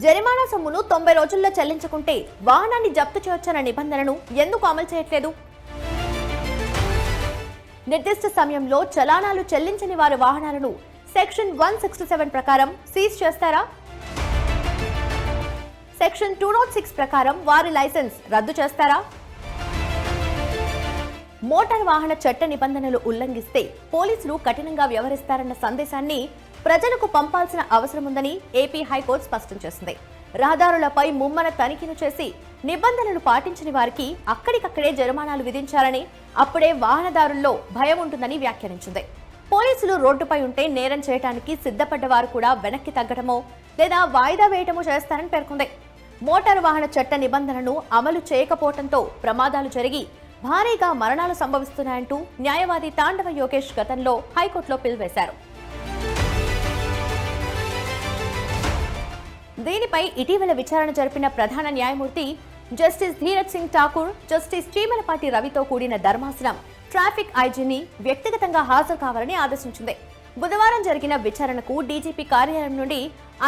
జరిమానా సొమ్మును తొంభై రోజుల్లో చెల్లించకుంటే వాహనాన్ని జప్తు చేయొచ్చన్న నిబంధనను ఎందుకు అమలు చేయట్లేదు? నిర్దిష్ట సమయంలో చలానాలు చెల్లించని వారి వాహనాలను సెక్షన్ వన్ సిక్స్టీ సెవెన్ ప్రకారం సీజ్ చేస్తారా? సెక్షన్ టూ నాట్ సిక్స్ ప్రకారం వారి లైసెన్స్ రద్దు చేస్తారా? మోటార్ వాహన చట్ట నిబంధనలు ఉల్లంఘిస్తే పోలీసులు కఠినంగా వ్యవహరిస్తారన్న సందేశాన్ని ప్రజలకు పంపాల్సిన అవసరం ఉందని ఏపీ హైకోర్టు స్పష్టం చేసింది. రహదారులపై ముమ్మర తనిఖీలు చేసి నిబంధనలు పాటించని వారికి అక్కడికక్కడే జరిమానాలు విధించాలని అప్పుడే వాహనదారుల్లో భయం ఉంటుందని వ్యాఖ్యానించింది. పోలీసులు రోడ్డుపై ఉంటే నేరం చేయడానికి సిద్ధపడ్డవారు కూడా వెనక్కి తగ్గడమో లేదా వాయిదా వేయటమో చేస్తారని పేర్కొంది. మోటారు వాహన చట్ట నిబంధనను అమలు చేయకపోవడంతో ప్రమాదాలు జరిగి భారీగా మరణాలు సంభవిస్తున్నాయంటూ న్యాయవాది తాండవ యోగేష్ గతంలో హైకోర్టులో పిలువేశారు దీనిపై ఇటీవల విచారణ జరిపిన ప్రధాన న్యాయమూర్తి జస్టిస్ ధీరజ్ సింగ్ ఠాకూర్ జస్టిస్ చీమలపాటి రవితో కూడిన ధర్మాసనం ట్రాఫిక్ ఐజీని వ్యక్తిగతంగా హాజరు కావాలని ఆదేశించింది. బుధవారం జరిగిన విచారణకు డీజీపీ కార్యాలయం నుండి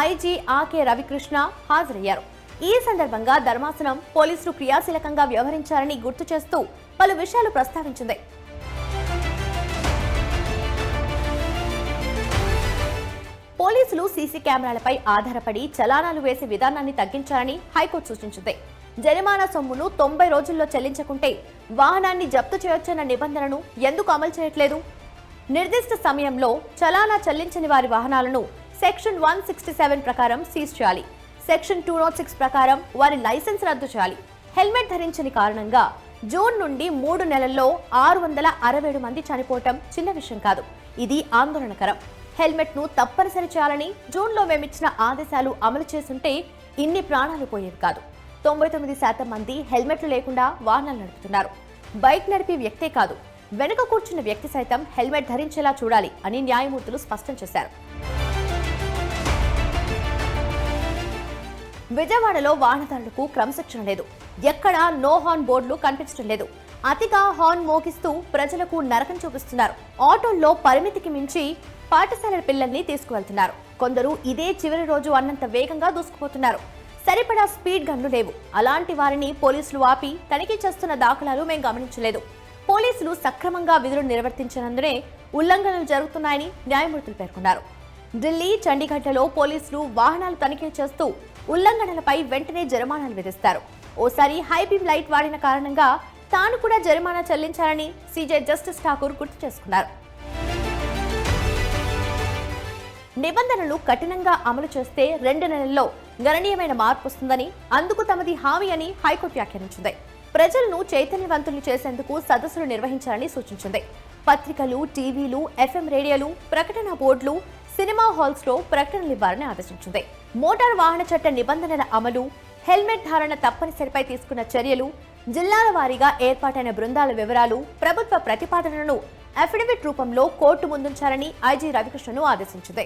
ఐజీ ఆకే రవికృష్ణ హాజరయ్యారు. ఈ సందర్భంగా ధర్మాసనం పోలీసులు క్రియాశీలకంగా వ్యవహరించారని గుర్తు చేస్తూ పలు విషయాలు ప్రస్తావించింది. పోలీసులు సీసీ కెమెరాలపై ఆధారపడి చలానాలు వేసే విధానాన్ని తగ్గించాలని హైకోర్టు సూచించింది. జరిమానా సొమ్మును తొంభై రోజుల్లో చెల్లించకుంటే వాహనాన్ని జప్తు చేయొచ్చన్న నిబంధనను ఎందుకు అమలు చేయట్లేదు? నిర్దిష్ట సమయంలో చలానా చెల్లించని వారి వాహనాలను సెక్షన్ వన్ సిక్స్టీ సెవెన్ ప్రకారం సీజ్ చేయాలి. సెక్షన్ టూ నాట్ సిక్స్ ప్రకారం వారి లైసెన్స్ రద్దు చేయాలి. హెల్మెట్ ధరించని కారణంగా జూన్ నుండి మూడు నెలల్లో ఆరు వందల అరవై ఏడు మంది చనిపోవటం చిన్న విషయం కాదు. ఇది ఆందోళనకరం. హెల్మెట్ను తప్పనిసరి చేయాలని జూన్లో మేమిచ్చిన ఆదేశాలు అమలు చేస్తుంటే ఇన్ని ప్రాణాలు పోయేవి కాదు. తొంభై తొమ్మిది శాతం మంది హెల్మెట్లు లేకుండా వాహనాలు నడుపుతున్నారు. బైక్ నడిపే వ్యక్తే కాదు వెనుక కూర్చున్న వ్యక్తి సైతం హెల్మెట్ ధరించేలా చూడాలి అని న్యాయమూర్తులు స్పష్టం చేశారు. విజయవాడలో వాహనదారులకు క్రమశిక్షణ లేదు. ఎక్కడా నో హార్న్ బోర్డులు కనిపించడం లేదు. అతిగా హార్న్ మోగిస్తూ ప్రజలకు నరకం చూపిస్తున్నారు. ఆటోల్లో పరిమితికి మించి పాఠశాలల పిల్లల్ని తీసుకువెళ్తున్నారు. కొందరు ఇదే చివరి రోజు అన్నంత వేగంగా దూసుకుపోతున్నారు. సరిపడా స్పీడ్ గన్లు లేవు. అలాంటి వారిని పోలీసులు ఆపి తనిఖీ చేస్తున్న దాఖలాలు మేము గమనించలేదు. పోలీసులు సక్రమంగా విధులు నిర్వర్తించినందునే ఉల్లంఘనలు జరుగుతున్నాయని న్యాయమూర్తులు పేర్కొన్నారు. ఢిల్లీ చండీగఢ్లలో పోలీసులు వాహనాలు తనిఖీ చేస్తూ ఉల్లంఘనలపై వెంటనే జరిమానాలు విధిస్తారు. ఓసారి హైబీమ్ లైట్ వాడిన కారణంగా తాను కూడా జరిమానా చెల్లించాలని సీజే జస్టిస్ ఠాకూర్ గుర్తు చేసుకున్నారు. నిబంధనలు కఠినంగా అమలు చేస్తే రెండు నెలల్లో గణనీయమైన మార్పు వస్తుందని అందుకు తమది హామీ అని హైకోర్టు వ్యాఖ్యానించింది. ప్రజలను చైతన్యవంతులు చేసేందుకు సదస్సులు నిర్వహించాలని సూచించింది. పత్రికలు టీవీలు ఎఫ్ఎం రేడియోలు ప్రకటన బోర్డులు సినిమా హాల్స్లో ప్రకటనలు ఇవ్వాలని ఆదేశించింది. మోటార్ వాహన చట్ట నిబంధనల అమలు హెల్మెట్ ధారణ తప్పనిసరిపై తీసుకున్న చర్యలు జిల్లాల వారీగా ఏర్పాటైన బృందాల వివరాలు ప్రభుత్వ ప్రతిపాదనలను అఫిడవిట్ రూపంలో కోర్టు ముందుంచాలని ఐజీ రవికృష్ణను ఆదేశించింది.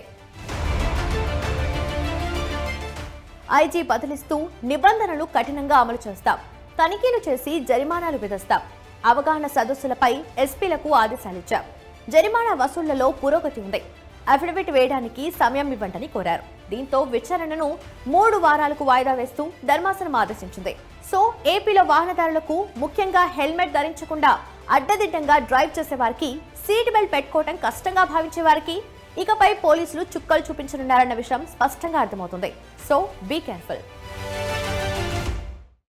ఐజీ బదిలిస్తూ నిబంధనలు కఠినంగా అమలు చేస్తాం. తనిఖీలు చేసి జరిమానాలు విధిస్తాం. అవగాహన సదస్సులపై ఎస్పీలకు ఆదేశాలిచ్చాం జరిమానా వసూళ్ళలో పురోగతి ఉంది. అఫిడవిట్ వేయడానికి సమయం ఇవ్వండి కోరారు. దీంతో విచారణను మూడు వారాలకు వాయిదా వేస్తూ ధర్మాసనం ఆదేశించింది. సో ఏపీలో వాహనదారులకు ముఖ్యంగా హెల్మెట్ ధరించకుండా అడ్డదిడ్డంగా డ్రైవ్ చేసేవారికి సీట్ బెల్ట్ పెట్టుకోవటం కష్టంగా భావించే వారికి ఇకపై పోలీసులు చుక్కలు చూపించనున్నారన్న విషయం స్పష్టంగా అర్థమవుతుంది. So be careful